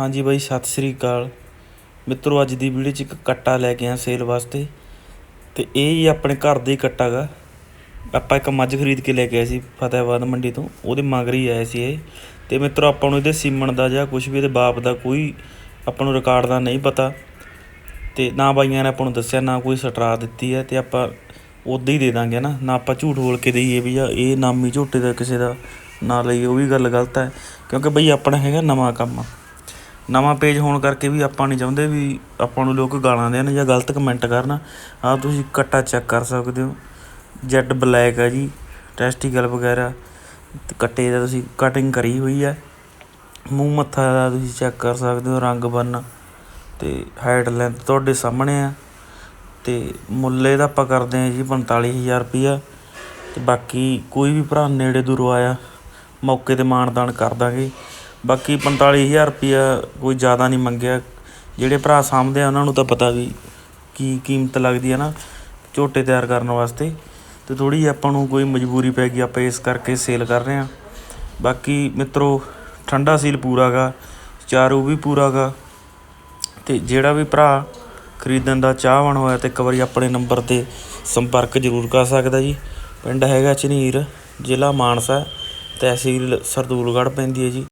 ਹਾਂਜੀ ਬਾਈ, ਸਤਿ ਸ੍ਰੀ ਅਕਾਲ। ਮਿੱਤਰੋ, ਅੱਜ ਦੀ ਵੀਡੀਓ 'ਚ ਇੱਕ ਕੱਟਾ ਲੈ ਕੇ ਆ ਸੇਲ ਵਾਸਤੇ। ਤੇ ਇਹ ਹੀ ਆਪਣੇ ਘਰ ਦਾ ਹੀ ਕੱਟਾ ਗਾ। ਆਪਾਂ ਇੱਕ ਮੱਝ ਖਰੀਦ ਕੇ ਲੈ ਕੇ ਆਏ ਸੀ ਫਤਿਹਾਬਾਦ ਮੰਡੀ ਤੋਂ। ਉਹਦੇ ਮਗਰ ਹੀ ਆਏ ਸੀ ਇਹ। ਤੇ ਮਿੱਤਰੋ, ਆਪਾਂ ਨੂੰ ਇਹਦੇ ਸੀਮਣ ਦਾ ਜਾਂ ਕੁਝ ਵੀ ਇਹਦੇ ਬਾਪ ਦਾ ਕੋਈ ਆਪਾਂ ਨੂੰ ਰਿਕਾਰਡ ਦਾ ਨਹੀਂ ਪਤਾ। ਤੇ ਨਾ ਬਾਈਆਂ ਨੇ ਆਪਾਂ ਨੂੰ ਦੱਸਿਆ, ਨਾ ਕੋਈ ਸਟਰਾ ਦਿੱਤੀ ਹੈ। ਤੇ ਆਪਾਂ ਉਦਾਂ ਹੀ ਦੇ ਦਾਂਗੇ ਨਾ ਨਾ ਆਪਾਂ ਝੂਠ ਬੋਲ ਕੇ ਦਈਏ ਵੀ ਆ, ਇਹ ਨਾਮੀ ਝੋਟੇ ਦਾ ਕਿਸੇ ਦਾ ਨਾ ਲਈਏ, ਉਹ ਵੀ ਗੱਲ ਗਲਤ ਹੈ। ਕਿਉਂਕਿ ਬਈ, ਆਪਣਾ ਹੈਗਾ ਨਵਾਂ ਕੰਮ। ਨਵਾਂ ਪੇਜ ਹੋਣ ਕਰਕੇ ਵੀ ਆਪਾਂ ਨਹੀਂ ਚਾਹੁੰਦੇ ਵੀ ਆਪਾਂ ਨੂੰ ਲੋਕ ਗਾਲਾਂ ਦੇਣ ਜਾਂ ਗਲਤ ਕਮੈਂਟ ਕਰਨ। ਆਹ ਤੁਸੀਂ ਕੱਟਾ ਚੈੱਕ ਕਰ ਸਕਦੇ ਹੋ। ਜੈਡ ਬਲੈਕ ਆ ਜੀ ਟੈਸਟੀਕਲ ਵਗੈਰਾ। ਤੇ ਕੱਟੇ ਦਾ ਤੁਸੀਂ ਕਟਿੰਗ ਕਰੀ ਹੋਈ ਹੈ ਮੂੰਹ ਮੱਥਾ ਦਾ ਤੁਸੀਂ ਚੈੱਕ ਕਰ ਸਕਦੇ ਹੋ, ਰੰਗ ਬੰਨ ਤੇ ਹਾਈਟ ਲੈਂਥ ਤੁਹਾਡੇ ਸਾਹਮਣੇ ਆ। ਤੇ ਮੁੱਲ ਇਹਦਾ ਆਪਾਂ ਕਰਦੇ ਹਾਂ ਜੀ 45000 ਰੁਪਈਆ ਤੇ ਬਾਕੀ ਕੋਈ ਵੀ ਭਰਾ ਨੇੜੇ ਦੂਰੋਂ ਆਇਆ, ਮੌਕੇ ਤੇ ਮਾਨਦਾਨ ਕਰ ਦਾਂਗੇ। ਬਾਕੀ 45000 ਰੁਪਈਆ ਕੋਈ ਜ਼ਿਆਦਾ ਨਹੀਂ ਮੰਗਿਆ। ਜਿਹੜੇ ਭਰਾ ਸਾਂਭਦੇ ਆ, ਉਹਨਾਂ ਨੂੰ ਤਾਂ ਪਤਾ ਵੀ ਕੀ ਕੀਮਤ ਲੱਗਦੀ ਹੈ ਨਾ ਝੋਟੇ ਤਿਆਰ ਕਰਨ ਵਾਸਤੇ। ਤੇ ਥੋੜੀ ਆਪਾਂ ਨੂੰ ਕੋਈ ਮਜਬੂਰੀ ਪੈ ਗਈ, ਆਪਾਂ ਇਸ ਕਰਕੇ ਸੇਲ ਕਰ ਰਹੇ ਹਾਂ ਬਾਕੀ ਮਿੱਤਰੋ, ਠੰਡਾ ਸੀਲ ਪੂਰਾ ਗਾ ਚਾਰੂ ਵੀ ਪੂਰਾ ਗਾ ਤੇ ਜਿਹੜਾ ਵੀ ਭਰਾ ਖਰੀਦਣ ਦਾ ਚਾਹਵਾਨ ਹੋਇਆ ਤੇ ਇੱਕ ਵਾਰੀ ਆਪਣੇ ਨੰਬਰ ਤੇ ਸੰਪਰਕ ਜ਼ਰੂਰ ਕਰ ਸਕਦਾ ਜੀ। ਪਿੰਡ ਹੈਗਾ ਝਨੀਰ, ਜ਼ਿਲ੍ਹਾ ਮਾਨਸਾ, ਤਹਿਸੀਲ ਸਰਦੂਲਗੜ੍ਹ ਪੈਂਦੀ ਹੈ ਜੀ।